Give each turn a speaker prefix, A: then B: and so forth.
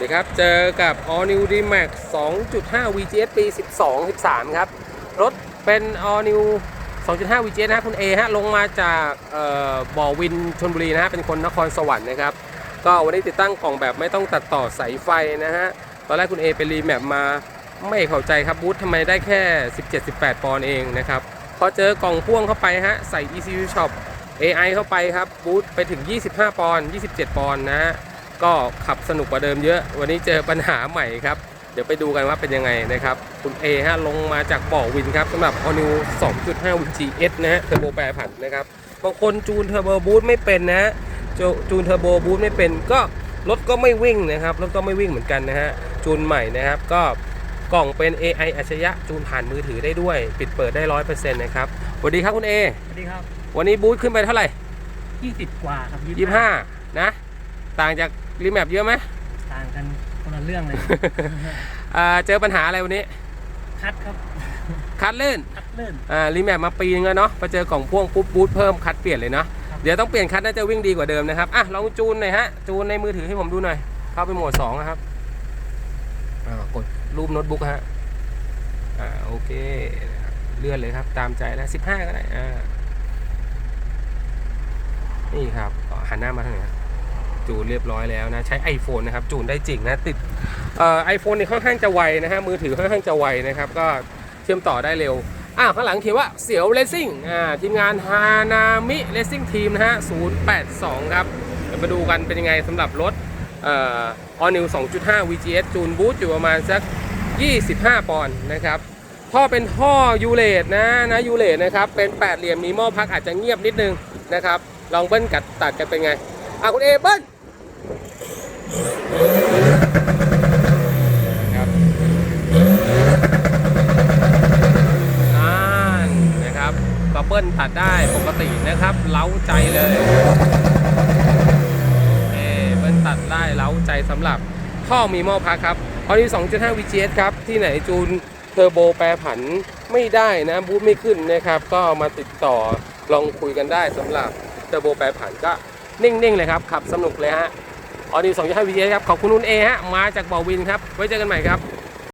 A: ดีครับ เจอกับ All New D Max 2.5 VGS ปี 12 13 ครับ รถเป็น All New 2.5 VGS นะคุณ A ฮะ ลงมาจากบ่อวินชนบุรีนะฮะ เป็นคนนครสวรรค์นะครับ ก็วันนี้ติดตั้งกล่องแบบไม่ต้องตัดต่อสายไฟนะฮะ ตอนแรกคุณ A ไปรีแมปมาไม่เข้าใจครับบูธทำไมได้แค่ 17-18 ปอนด์เองนะครับ พอเจอกล่องพ่วงเข้าไปฮะ ใส่ ECU Shop AI เข้าไปครับบูธไปถึง 25 ปอนด์27 ปอนด์นะฮะ ก็ขับสนุกกว่าเดิมเยอะ วันนี้เจอปัญหาใหม่ครับ เดี๋ยวไปดูกันว่าเป็นยังไงนะครับ คุณ A ฮะลงมาจากบ่อวินครับสำหรับ All New 2.5 VGS นะฮะเทอร์โบแปรผันนะครับบางคนจูนเทอร์โบบูทไม่เป็นนะฮะจูจูนเทอร์โบบูทไม่เป็นก็รถก็ไม่วิ่งนะครับรถก็ไม่วิ่งเหมือนกันนะฮะจูนใหม่นะครับก็กล่องเป็น AI อัจฉริยะจูนผ่านมือถือได้ด้วย ปิดเปิดได้100%นะครับสวัสดีครับคุณ A
B: สวัสดีครับ
A: วันนี้บูทขึ้นไปเท่าไหร่
B: 20 กว่าครับ
A: 25นะ ต่างจากรีแมปเยอะไหม
B: ต่างกันคนละเรื่องเลย
A: อ่าเจอปัญหาอะไรวันนี้
B: คัดครับ
A: คัดเลื่น
B: คัดเลื่อน
A: อ่ารีแมปมาปีนึงแล้วเนาะพอเจอกล่องพ่วงปุ๊บบูทเพิ่มคัดเปลี่ยนเลยเนาะ
B: ครับ
A: เดี๋ยวต้องเปลี่ยนคัดน่าจะวิ่งดีกว่าเดิมนะครับอะลองจูนหน่อยฮะจูนในมือถือให้ผมดูหน่อย เข้าไปโหมด2นะครับอ่ากดรูปโน้ตบุ๊กฮะอ่าโอเคเลื่อนเลยครับ ตามใจแล้ว15ก็ได้อ่านี่ครับอ๋อหันหน้ามาทางไหนฮะ จูนเรียบร้อยแล้วนะใช้ iPhone นะครับจูนได้จริงนะติดไอโฟนนี่ค่อนข้างจะไวนะฮะมือถือค่อนข้างจะไวนะครับก็เชื่อมต่อได้เร็วอ้าวข้างหลังเขียนว่าเสียวเลสซิ่งอ่าทีมงานฮานามิเลสซิ่งทีมนะฮะ082 ครับเดี๋ยวมาดูกันเป็นยังไงสำหรับรถเอ่อ All New 2.5 VGS จูนบูทอยู่ประมาณสัก 25 ปอนด์นะครับท่อเป็นท่อยูเลตนะนะยูเลตนะครับเป็นแปดเหลี่ยมมีหม้อพักอาจจะเงียบนิดนึงนะครับลองเบิ้ลกัดตัดกันเป็นไงอะคุณเอเบิ้ล ครับอ่านนะครับก็เบิ้ลตัดได้ปกตินะครับ เล้าใจเลยเอเบิ้ลตัดได้เล้าใจสำหรับท่อมีหม้อพักครับออนี้2.5 VGS ครับ ที่ไหนจูนเทอร์โบแปรผันไม่ได้นะบูทไม่ขึ้นนะครับ ก็มาติดต่อลองคุยกันได้สำหรับเทอร์โบแปรผันก็นิ่ง ๆ เลยครับ ขับสนุกเลยฮะ ออนี้าวีเอครับ ขอบคุณนุ่นเอฮะ มาจากบ่อวินครับ ไว้เจอกันใหม่ครับ